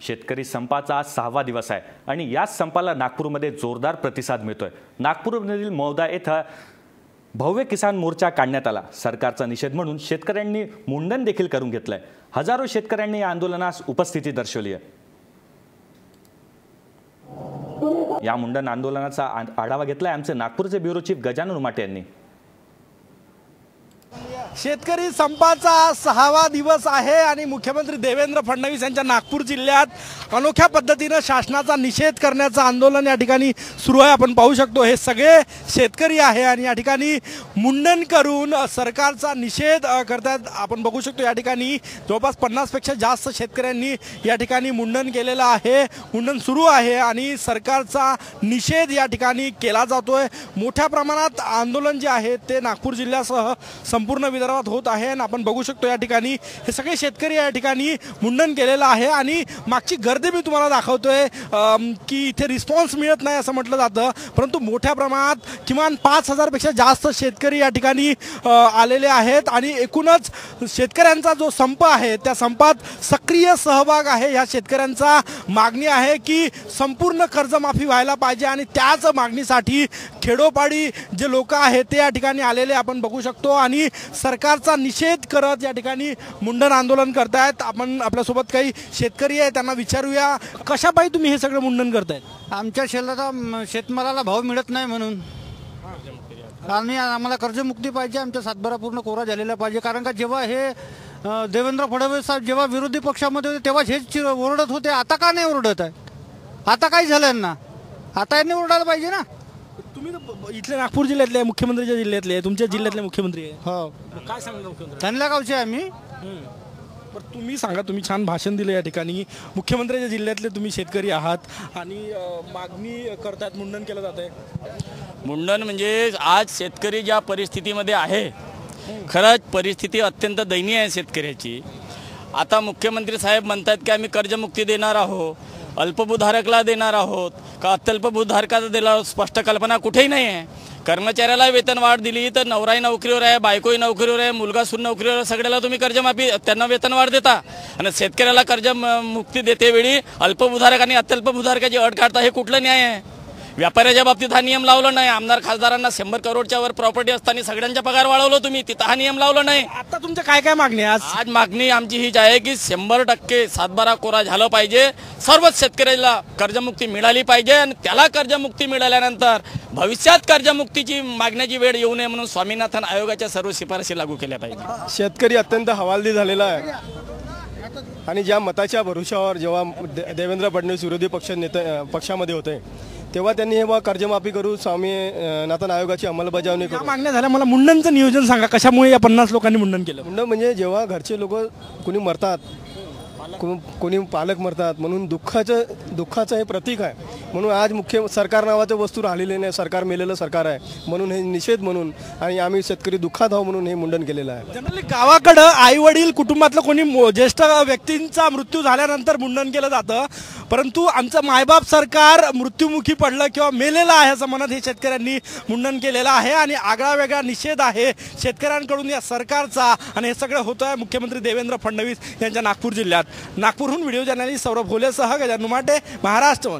शेतकरी संपाचा आज सहावा दिवस आहे. आणि याच संपाला नागपूरमध्ये जोरदार प्रतिसाद मिळतोय. नागपूरमधील मौदा येथे भव्य किसान मोर्चा काढण्यात आला. सरकारचा निषेध म्हणून शेतकऱ्यांनी मुंडन देखील करून घेतलंय. हजारो शेतकऱ्यांनी या आंदोलनास उपस्थिती दर्शवली आहे. या मुंडन आंदोलनाचा आढावा घेतलाय आमचे नागपूरचे ब्युरो चीफ गजानन उमाटे यांनी. शेतकरी संपाचा आज सहावा दिवस आहे आणि मुख्यमंत्री देवेंद्र फडणवीस यांच्या नागपूर जिल्ह्यात अनोख्या पद्धतीनं शासनाचा निषेध करण्याचं आंदोलन या ठिकाणी सुरू आहे. आपण पाहू शकतो हे सगळे शेतकरी आहे आणि या ठिकाणी मुंडन करून सरकारचा निषेध करतात. आपण बघू शकतो या ठिकाणी जवळपास पन्नासपेक्षा जास्त शेतकऱ्यांनी या ठिकाणी मुंडन केलेलं आहे. मुंडन सुरू आहे आणि सरकारचा निषेध या ठिकाणी केला जातोय. मोठ्या प्रमाणात आंदोलन जे आहे ते नागपूर जिल्ह्यासह संपूर्ण विदर्भात होत आहे आणि आपण बघू शकतो या ठिकाणी हे सगळे शेतकरी या ठिकाणी मुंडन केलेलं आहे आणि मागची गर्दी मी तुम्हाला दाखवतोय की इथे रिस्पॉन्स मिळत नाही असं म्हटलं जातं. परंतु मोठ्या प्रमाणात किमान पाच हजारपेक्षा जास्त शेतकरी या ठिकाणी आलेले आहेत आणि एकूणच शेतकऱ्यांचा जो संप आहे त्या संपात सक्रिय सहभाग आहे. ह्या शेतकऱ्यांचा मागणी आहे की संपूर्ण कर्जमाफी व्हायला पाहिजे आणि त्याच मागणीसाठी खेडोपाडी जे लोक आहेत ते या ठिकाणी आलेले आपण बघू शकतो. आणि सरकारचा निषेध करत या ठिकाणी मुंडन आंदोलन करतायत. आपण आपल्यासोबत काही शेतकरी आहे त्यांना विचारूया कशापायी तुम्ही हे सगळं मुंडन करतायत? आमच्या शेताला शेतमालाला भाव मिळत नाही म्हणून. आणि आम्हाला कर्जमुक्ती पाहिजे आमच्या सातबारा पूर्ण कोरा झालेला पाहिजे. कारण का जेव्हा हे देवेंद्र फडणवीस साहेब जेव्हा विरोधी पक्षामध्ये होते तेव्हा हेच चि- ओरडत होते. आता का नाही ओरडत आहे? आता काही झालं यांना? आता यांनी ओरडायला पाहिजे ना. तुम्ही तर ब- ब- इथले नागपूर जिल्ह्यातले मुख्यमंत्रीच्या जिल्ह्यातले तुमच्या जिल्ह्यातले मुख्यमंत्री आहे. हो. काय सांगा मुख्यमंत्री? त्यांना गावचे आहे आम्ही. बरं तुम्ही सांगा तुम्ही छान भाषण दिलं या ठिकाणी. मुख्यमंत्र्याच्या जिल्ह्यातले तुम्ही शेतकरी आहात आणि अं, मागणी करतात मुंडन केलं जात आहे मुंडन म्हणजे आज शेतकरी ज्या परिस्थितीमध्ये आहे खरंच परिस्थिती अत्यंत दयनीय आहे शेतकऱ्याची. आता मुख्यमंत्री साहेब म्हणतात की आम्ही कर्जमुक्ती देणार आहोत. अल्पभूधारकला देणार आहोत. का अत्यल्पभूधारकाला दिला स्पष्ट कल्पना कुठेही नाही आहे कर्मचाऱ्याला वेतन वाढ दिली तर नवराही नोकरीवर आहे बायकोही नोकरीवर आहे मुलगा सून नोकरीवर सगळ्याला तुम्ही कर्जमाफी त्यांना वेतन वाढ देता. आणि शेतकऱ्याला कर्ज म- मुक्ती देते वेळी अल्पभूधारक आणि अत्यल्पभूधारकाची अट काढता हे कुठलं न्याय आहे? व्यापाऱ्याच्या बाबतीत हा नियम लावला नाही. आमदार खासदारांना शंभर करोडच्या वर प्रॉपर्टी असताना सगळ्यांचा पगार वाढवलं तुम्ही. तिथं हा नियम लावला नाही. आता तुमच्या काय काय मागणी आज? आज मागणी आमची हीच आहे की शंभर टक्के सातबारा कोरा झालं पाहिजे. सर्वच शेतकऱ्याला कर्जमुक्ती मिळाली पाहिजे आणि त्याला कर्जमुक्ती मिळाल्यानंतर भविष्यात कर्जमुक्तीची मागण्याची वेळ येऊ नये म्हणून स्वामीनाथन आयोगाच्या सर्व शिफारशी लागू केल्या पाहिजे. शेतकरी अत्यंत हवालदिल झालेला आहे. आणि ज्या मताच्या भरोशावर जेव्हा देवेंद्र फडणवीस विरोधी पक्ष नेते पक्षामध्ये होते तेव्हा त्यांनी हे बा कर्जमाफी करू स्वामी अ, नाथन आयोगाची अंमलबजावणी करू. मागण्या झाल्या. मला मुंडनचं नियोजन सांगा. कशामुळे या पन्नास लोकांनी मुंडन केलं? मुंड म्हणजे जेव्हा घरचे लोक कुणी मरतात को- कोणी पालक मरतात म्हणून दुःखाचं दुःखाचं हे प्रतीक आहे. म्हणून आज मुख्य सरकार नावाचं वस्तू राहिलेले नाही सरकार मेलेलं सरकार आहे. म्हणून हे निषेध म्हणून आणि आम्ही शेतकरी दुःखात आहो म्हणून हे मुंडन केलेलं आहे. जनरली गावाकडं आई वडील कुटुंबातलं कोणी मो- ज्येष्ठ व्यक्तींचा मृत्यू झाल्यानंतर मुंडन केलं जातं. परंतु आमचं मायबाप सरकार मृत्युमुखी पडलं किंवा मेलेलं आहे असं म्हणत हे शेतकऱ्यांनी मुंडन केलेलं आहे. आणि आगळा वेगळा निषेध आहे शेतकऱ्यांकडून या सरकारचा. आणि हे सगळं होतं आहे मुख्यमंत्री देवेंद्र फडणवीस यांच्या नागपूर जिल्ह्यात. नागपूरहून व्हिडिओ जर्नलिस्ट सौरभ होलेसह गजानन नुमाटे महाराष्ट्र